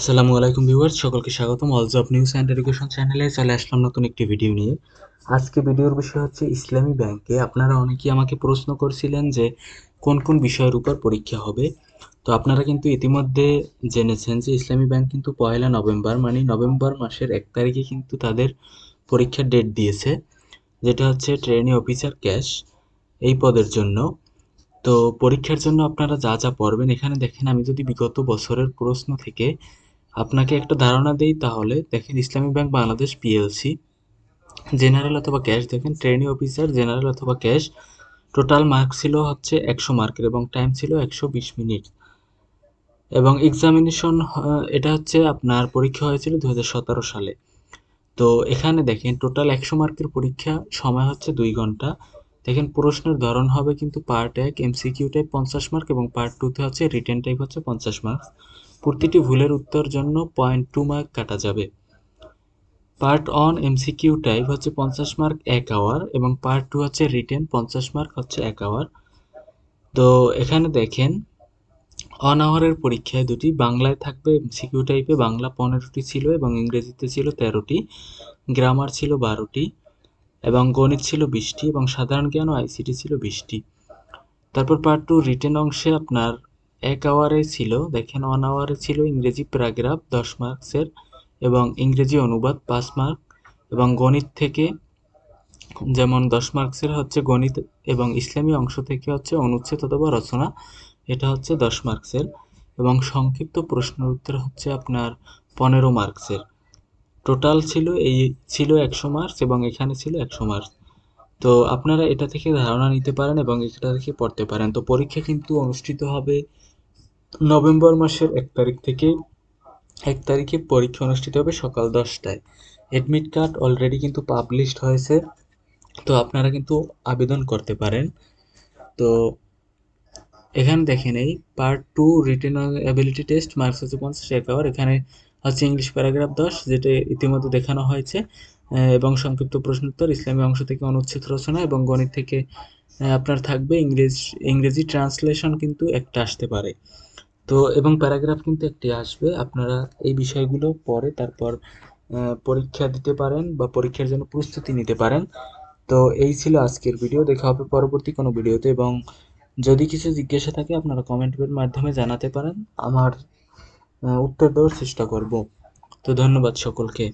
আসসালামু আলাইকুম ভিউয়ার্স, সকলকে স্বাগতম। All job news and education চ্যানেলে চলে আসলাম নতুন একটি ভিডিও নিয়ে। আজকে ভিডিওর বিষয় হচ্ছে ইসলামী ব্যাংকে আপনারা অনেকেই আমাকে প্রশ্ন করছিলেন যে কোন কোন বিষয়ের উপর পরীক্ষা হবে। তো আপনারা কিন্তু ইতিমধ্যে জেনেছেন যে ইসলামী ব্যাংক কিন্তু পয়লা নভেম্বর মানে নভেম্বর মাসের এক তারিখে কিন্তু তাদের পরীক্ষার ডেট দিয়েছে, যেটা হচ্ছে ট্রেনি অফিসার ক্যাশ এই পদের জন্য। তো পরীক্ষার জন্য আপনারা যা যা পড়বেন, এখানে দেখেন আমি যদি বিগত বছরের প্রশ্ন থেকে আপনাকে একটা ধারণা দেই তাহলে। দেখেন Islami bank Bangladesh PLC general অথবা ক্যাশ দেখেন ট্রেনি অফিসার জেনারেল অথবা ক্যাশ টোটাল মার্ক ছিল হচ্ছে একশো মার্কের এবং টাইম ছিল একশো বিশ মিনিট। এবং এক্সামিনেশন এটা হচ্ছে আপনার পরীক্ষা হয়েছিল দুই হাজার সতেরো সালে। তো এখানে দেখেন টোটাল একশো মার্কের পরীক্ষা সময় হচ্ছে দুই ঘণ্টা। দেখেন, প্রশ্নের ধরন হবে কিন্তু পার্ট এক এমসিকিউ টাইপ পঞ্চাশ মার্ক এবং পার্ট টুতে হচ্ছে রিটেন টাইপ হচ্ছে পঞ্চাশ মার্ক প্রতিটি ভুলের উত্তর জন্য পয়েন্ট টু মার্ক কাটা যাবে। পার্ট অন এমসিকিউ টাইপ হচ্ছে পঞ্চাশ মার্ক এক আওয়ার এবং পার্ট টু হচ্ছে রিটেন পঞ্চাশ মার্ক হচ্ছে এক আওয়ার তো এখানে দেখেন অন আওয়ারের পরীক্ষায় দুটি, বাংলায় থাকবে এমসিকিউ টাইপে বাংলা পনেরোটি ছিল এবং ইংরেজিতে ছিল তেরোটি গ্রামার ছিল বারোটি এবং গণিত ছিল বিশটি এবং সাধারণ জ্ঞান ও আইসিটি ছিল বিশটি। তারপর পার্ট টু রিটেন অংশে আপনার এক আওয়ারে ছিল, দেখেন ওয়ান আওয়ারে ছিল ইংরেজি প্যারাগ্রাফ, দশ মার্কসের, এবং ইংরেজি অনুবাদ পাঁচ মার্ক, এবং গণিত থেকে যেমন দশ মার্কসের হচ্ছে গণিত এবং ইসলামী অংশ থেকে হচ্ছে অনুচ্ছেদ অথবা রচনা, এটা হচ্ছে দশ মার্কসের, এবং সংক্ষিপ্ত প্রশ্নের উত্তর হচ্ছে আপনার পনেরো মার্কসের। টোটাল ছিল এই, ছিল একশো মার্কস এবং এখানে ছিল একশো মার্কস। তো আপনারা এটা থেকে ধারণা নিতে পারেন এবং এটা থেকে পড়তে পারেন। তো পরীক্ষা কিন্তু অনুষ্ঠিত হবে নভেম্বর মাসের এক তারিখ থেকে, এক তারিখে পরীক্ষা অনুষ্ঠিত হবে সকাল দশটায়। অ্যাডমিট কার্ড অলরেডি কিন্তু পাবলিশড হয়েছে, তো আপনারা কিন্তু আবেদন করতে পারেন। তো এখানে দেখেন এই part two written ability test marks হচ্ছে পঞ্চাশ এক আওয়ার এখানে হচ্ছে ইংলিশ প্যারাগ্রাফ দশ, যেটা ইতিমধ্যে দেখানো হয়েছে এবং সংক্ষিপ্ত প্রশ্নোত্তর ইসলামী অংশ থেকে অনুচ্ছেদ রচনা এবং গণিত থেকে আপনার থাকবে ইংরেজ, ইংরেজি ট্রান্সলেশন কিন্তু একটা আসতে পারে। তো এবং প্যারাগ্রাফ কিন্তু একটি আসবে। আপনারা এই বিষয়গুলো পরে তারপর পরীক্ষা দিতে পারেন বা পরীক্ষার জন্য প্রস্তুতি নিতে পারেন। তো এই ছিল আজকের ভিডিও। দেখা হবে পরবর্তী কোনো ভিডিওতে এবং যদি কিছু জিজ্ঞাসা থাকে আপনারা কমেন্টের মাধ্যমে জানাতে পারেন। আমার উত্তর দেওয়ার চেষ্টা করব। তো ধন্যবাদ সকলকে।